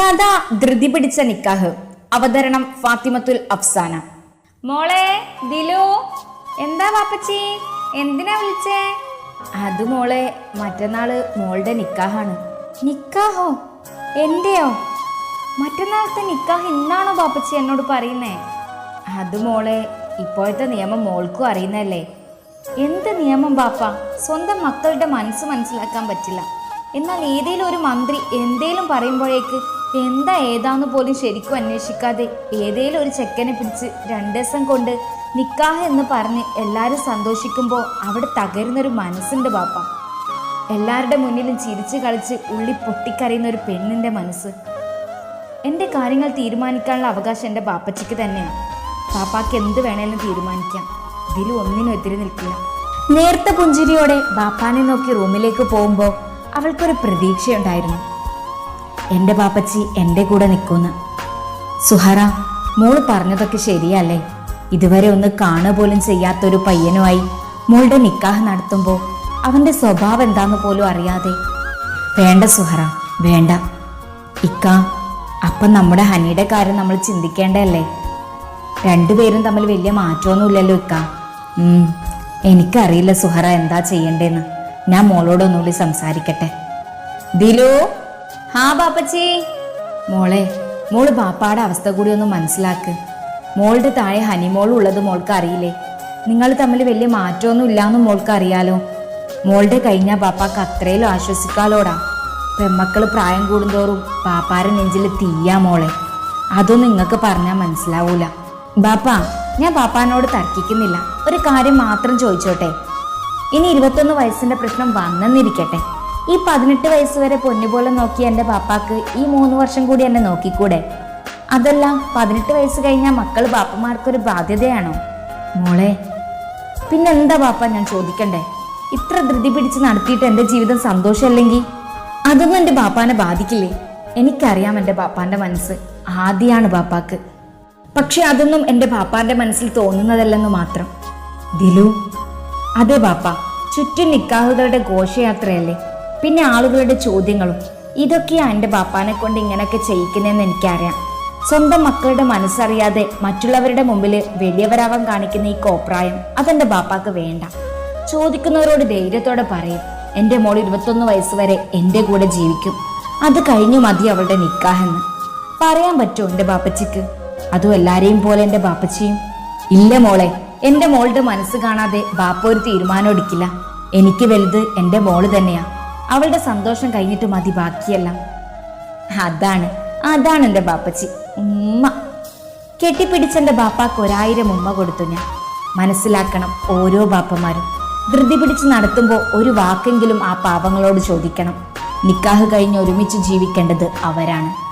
കഥ ധൃതി പിടിച്ച നിക്കാഹ്. അവതരണം ഫാത്തിമത്തുൽ അഫ്സാന. മോളെ ദിലു എന്താ വാപ്പച്ചി? എന്തിനാ വിളിച്ചേ? അത് മോളെ മറ്റന്നാൾ മോളുടെ നിക്കാഹാണ്. നിക്കാഹോ? എന്റെയോ? മറ്റന്നാളത്തെ നിക്കാഹ് ഇന്നാണോ പാപ്പച്ചി എന്നോട് പറയുന്നേ? അത് മോളെ ഇപ്പോഴത്തെ നിയമം മോൾക്കും അറിയുന്നല്ലേ എന്ത് നിയമം പാപ്പ സ്വന്തം മക്കളുടെ മനസ്സ് മനസ്സിലാക്കാൻ പറ്റില്ല. എന്നാൽ ഏതെങ്കിലും ഒരു മന്ത്രി എന്തേലും പറയുമ്പോഴേക്ക് എന്താ ഏതാന്ന് പോലും ശരിക്കും അന്വേഷിക്കാതെ ഏതേലും ഒരു ചെക്കനെ പിടിച്ച് രണ്ട് ദിവസം കൊണ്ട് നിക്കാഹ് എന്ന് പറഞ്ഞ് എല്ലാവരും സന്തോഷിക്കുമ്പോൾ അവിടെ തകരുന്നൊരു മനസ്സുണ്ട് പാപ്പ എല്ലാവരുടെ മുന്നിലും ചിരിച്ച് കളിച്ച് ഉള്ളി പൊട്ടിക്കറിയുന്ന ഒരു പെണ്ണിന്റെ മനസ്സ്. എന്റെ കാര്യങ്ങൾ തീരുമാനിക്കാനുള്ള അവകാശം എന്റെ ബാപ്പച്ചിക്ക് തന്നെയാണ് പാപ്പാക്ക് എന്ത് വേണേലും തീരുമാനിക്കാം. ഇതിലും ഒന്നിനും എതിരി നിൽക്കില്ല. നേർത്ത പുഞ്ചിരിയോടെ ബാപ്പാനെ നോക്കി റൂമിലേക്ക് പോകുമ്പോൾ അവൾക്കൊരു പ്രതീക്ഷയുണ്ടായിരുന്നു. എന്റെ പാപ്പച്ചി എന്റെ കൂടെ നിൽക്കുന്ന് സുഹറ മോൾ പറഞ്ഞതൊക്കെ ശരിയല്ലേ? ഇതുവരെ ഒന്ന് കാണുക പോലും ചെയ്യാത്തൊരു പയ്യനുമായി മോളുടെ നിക്കാഹ് നടത്തുമ്പോൾ അവന്റെ സ്വഭാവം എന്താന്ന് പോലും അറിയാതെ. വേണ്ട സുഹറ വേണ്ട. ഇക്ക അപ്പം നമ്മുടെ ഹനിയുടെ കാര്യം നമ്മൾ ചിന്തിക്കേണ്ടതല്ലേ? രണ്ടുപേരും തമ്മിൽ വലിയ മാറ്റമൊന്നുമില്ലല്ലോ ഇക്ക. എനിക്കറിയില്ല സുഹറ എന്താ ചെയ്യണ്ടേന്ന്. ഞാൻ മോളോടൊന്നുകൂടി സംസാരിക്കട്ടെ. ദിലു? ഹാ ബാപ്പച്ചി. മോളെ മോൾ ബാപ്പാടെ അവസ്ഥ കൂടി ഒന്ന് മനസ്സിലാക്ക്. മോളുടെ താഴെ ഹനിമോൾ ഉള്ളത് മോൾക്ക് അറിയില്ലേ? നിങ്ങൾ തമ്മിൽ വലിയ മാറ്റമൊന്നും ഇല്ലാന്ന് മോൾക്ക് അറിയാലോ. മോളുടെ കഴിഞ്ഞ ബാപ്പാക്ക് അത്രയിലും ആശ്വസിക്കാലോടാ. പെമ്മക്കൾ പ്രായം കൂടുന്തോറും ബാപ്പാരെ നെഞ്ചിൽ തീയാ മോളെ. അതൊന്നും നിങ്ങൾക്ക് പറഞ്ഞാൽ മനസ്സിലാവൂല. ബാപ്പ ഞാൻ ബാപ്പാനോട് തർക്കിക്കുന്നില്ല. ഒരു കാര്യം മാത്രം ചോദിച്ചോട്ടെ. ഇനി ഇരുപത്തൊന്ന് വയസ്സിന്റെ പ്രശ്നം വന്നെന്നിരിക്കട്ടെ. ഈ പതിനെട്ട് വയസ്സ് വരെ പൊന്നുപോലെ നോക്കിയ എന്റെ പാപ്പാക്ക് ഈ മൂന്ന് വർഷം കൂടി എന്നെ നോക്കിക്കൂടെ? അതല്ല പതിനെട്ട് വയസ്സ് കഴിഞ്ഞാൽ മക്കൾ ബാപ്പമാർക്കൊരു ബാധ്യതയാണോ? മോളെ പിന്നെന്താ പാപ്പ ഞാൻ ചോദിക്കണ്ടേ? ഇത്ര ധൃതി പിടിച്ച് നടത്തിയിട്ട് എന്റെ ജീവിതം സന്തോഷമല്ലെങ്കിൽ അതൊന്നും എന്റെ ബാപ്പാനെ ബാധിക്കില്ലേ? എനിക്കറിയാം എന്റെ ബാപ്പാന്റെ മനസ്സ് ആദ്യമാണ് ബാപ്പാക്ക് പക്ഷെ അതൊന്നും എന്റെ ബാപ്പാന്റെ മനസ്സിൽ തോന്നുന്നതല്ലെന്ന് മാത്രം. ദിലു അതെ ബാപ്പ ചുറ്റും നിക്കാഹുകളുടെ ഘോഷയാത്രയല്ലേ? പിന്നെ ആളുകളുടെ ചോദ്യങ്ങളും ഇതൊക്കെയാണ് എന്റെ ബാപ്പാനെ കൊണ്ട് ഇങ്ങനെയൊക്കെ ചെയ്യിക്കുന്നതെന്ന് എനിക്കറിയാം. സ്വന്തം മക്കളുടെ മനസ്സറിയാതെ മറ്റുള്ളവരുടെ മുമ്പിൽ വലിയവരാവാൻ കാണിക്കുന്ന ഈ കോപ്രായം അതെന്റെ ബാപ്പാക്ക് വേണ്ട. ചോദിക്കുന്നവരോട് ധൈര്യത്തോടെ പറയും എന്റെ മോൾ ഇരുപത്തൊന്ന് വയസ്സ് വരെ എന്റെ കൂടെ ജീവിക്കും. അത് കഴിഞ്ഞു മതി അവളുടെ നിക്കാഹെന്ന്. പറയാൻ പറ്റുമോ എന്റെ ബാപ്പച്ചിക്ക്? അതും എല്ലാരെയും പോലെ എന്റെ ബാപ്പച്ചിയും? ഇല്ല മോളെ എന്റെ മോളുടെ മനസ്സ് കാണാതെ ബാപ്പ ഒരു തീരുമാനം എടുക്കില്ല. എനിക്ക് വലുത് എന്റെ മോൾ തന്നെയാ. അവളുടെ സന്തോഷം കഴിഞ്ഞിട്ട് മതി ബാക്കിയെല്ലാം. അതാണ് അതാണ് എന്റെ ബാപ്പച്ചി. ഉമ്മ. കെട്ടിപ്പിടിച്ചെന്റെ ബാപ്പാക്ക് ഒരായിരം ഉമ്മ കൊടുത്തു ഞാൻ. മനസ്സിലാക്കണം ഓരോ ബാപ്പമാരും. ധൃതി പിടിച്ച് നടത്തുമ്പോൾ ഒരു വാക്കെങ്കിലും ആ പാവങ്ങളോട് ചോദിക്കണം. നിക്കാഹ് കഴിഞ്ഞ് ഒരുമിച്ച് ജീവിക്കേണ്ടത് അവരാണ്.